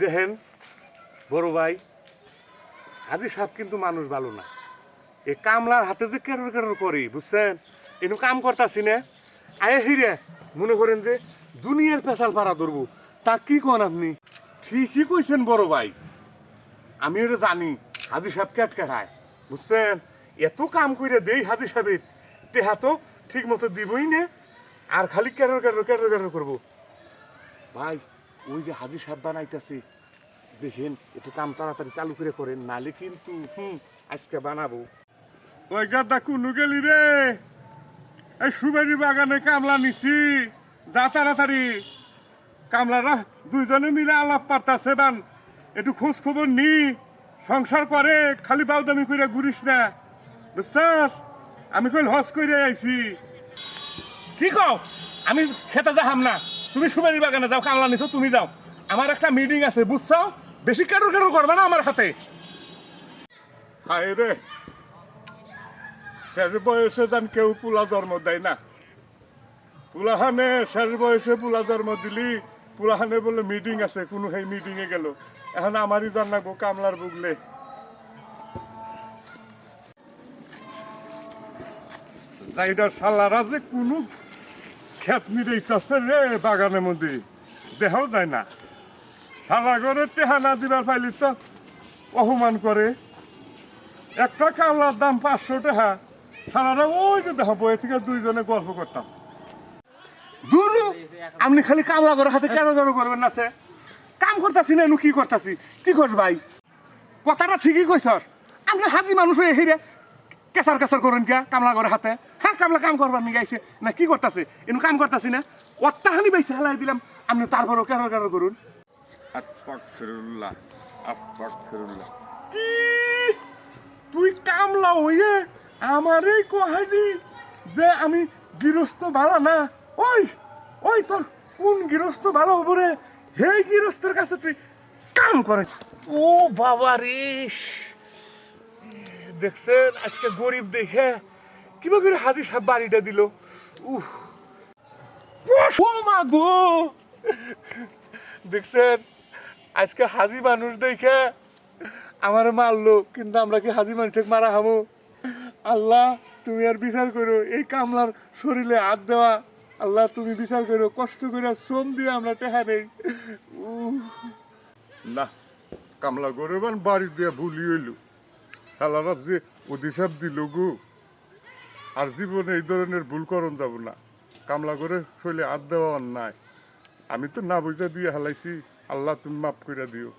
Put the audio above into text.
দেখেন, বড় ভাই, হাজি সাহেব কিন্তু মানুষ ভালো না। এ কামলার হাতে যে কেরর কেরর করি, বুঝছেন? এনু কাম করতাছি না। আয়ে হিরে, মনে করেন যে দুনিয়ার পেশাল পাড়া ধরবো। তা কি কন আপনি? ঠিকই কইছেন বড় ভাই। আমি এটা জানি, হাজি সাহেব ক্যাট খায় বুঝছেন? এত কাম কইরে দেই হাজি সাহেবের, টেহা তো ঠিক মতো দিবই না। আর খালি কেরর কেরর কেরর কেরর করব। ভাই ওই যে হাজি সাহেব বানাইতেছে দেখেন একটু কাম তাড়াতাড়ি চালু করে করেন নালে কিন্তু হুম আজকে বানাবো। ওই গাদা কুনু গেলি রে। এই সুবেরি বাগানে কামলা নিছি যা তাড়াতাড়ি। কামলারা দুইজনে মিলে আলাপ পারতাছে বান একটু খোঁজ খবর নি। সংসার করে খালি বাউদামি করে ঘুরিস না বুঝছস? আমি কইল হজ করে আইছি। কি কও? আমি খেতে যাহাম না। তুমি সুপারি বাগানে যাও, কামলা নিছো, তুমি যাও। আমার একটা মিটিং আছে, বুঝছ? বেশি কারও কারও করবে না আমার হাতে? রে শেষ বয়সে যান কেউ পুলা জন্ম দেয় না। পুলাহানে শেষ বয়সে পুলা জন্ম দিলি, পুলাহানে বলে মিটিং আছে, কোনো সেই মিটিংয়ে গেল। এখন আমারই জানাব কামলার বুগলে। শালারা যে কোনো খেত নিরেইতাছে রে বাগানের মধ্যে। দেখাও যায় না। সারা ঘরে টেহা না দিবার পাইলি তো অপমান করে। একটা কামলার দাম পাঁচশো টাকা সারারা ওই যে দেখা বই থেকে দুইজনে গল্প করতাম দূর, আপনি খালি কামলা করে হাতে কেন কেন করবেন না সে? কাম করতাছি না কি করতাছি? কি করস ভাই? কথাটা ঠিকই কইছস। আপনি হাজি মানুষ হয়ে হিরে কেসার কেসার করেন কে কামলা করে হাতে? কামলা কাম করবার নিয়ে গাইছে না কি করতাছে? এনু কাম করতাছি না। অত্যাহানি বেশি হালাই দিলাম। আপনি তারপরও কেন কেন করুন। আস্তাগফিরুল্লাহ আস্তাগফিরুল্লাহ। কি? তুই কামলা হইয়ে আমারই কহানি যে আমি গৃহস্থ ভালো না। ওই ওই তোর কোন গৃহস্থ ভালো হব রে? হে গৃহস্থের কাছে তুই কাম করে। ও বাবা রে দেখছেন আজকে গরিব দেখে কিবা করে হাজি সাহেব বাড়িটা দিল। উহ ও মা গো। দেখছেন, আজকে হাজি মানুষ দেখে আমার মারলো, কিন্তু আমরা কি হাজি মানুষকে মারা খাব আল্লাহ, তুমি আর বিচার করো, এই কামলার শরীরে হাত দেওয়া। আল্লাহ, তুমি বিচার করো, কষ্ট করে শ্রম দিয়ে আমরা টেহা নেই। না, কামলা গরিবান বাড়ি দিয়ে ভুলি হইল। শালারা যে অধিসাপ দিল গো। আর জীবনে এই ধরনের ভুল করণ যাব না। কামলা করে শৈলে আর দেওয়া নাই। আমি তো না বুঝা দিয়ে হালাইছি, আল্লাহ তুমি মাফ করে দিও।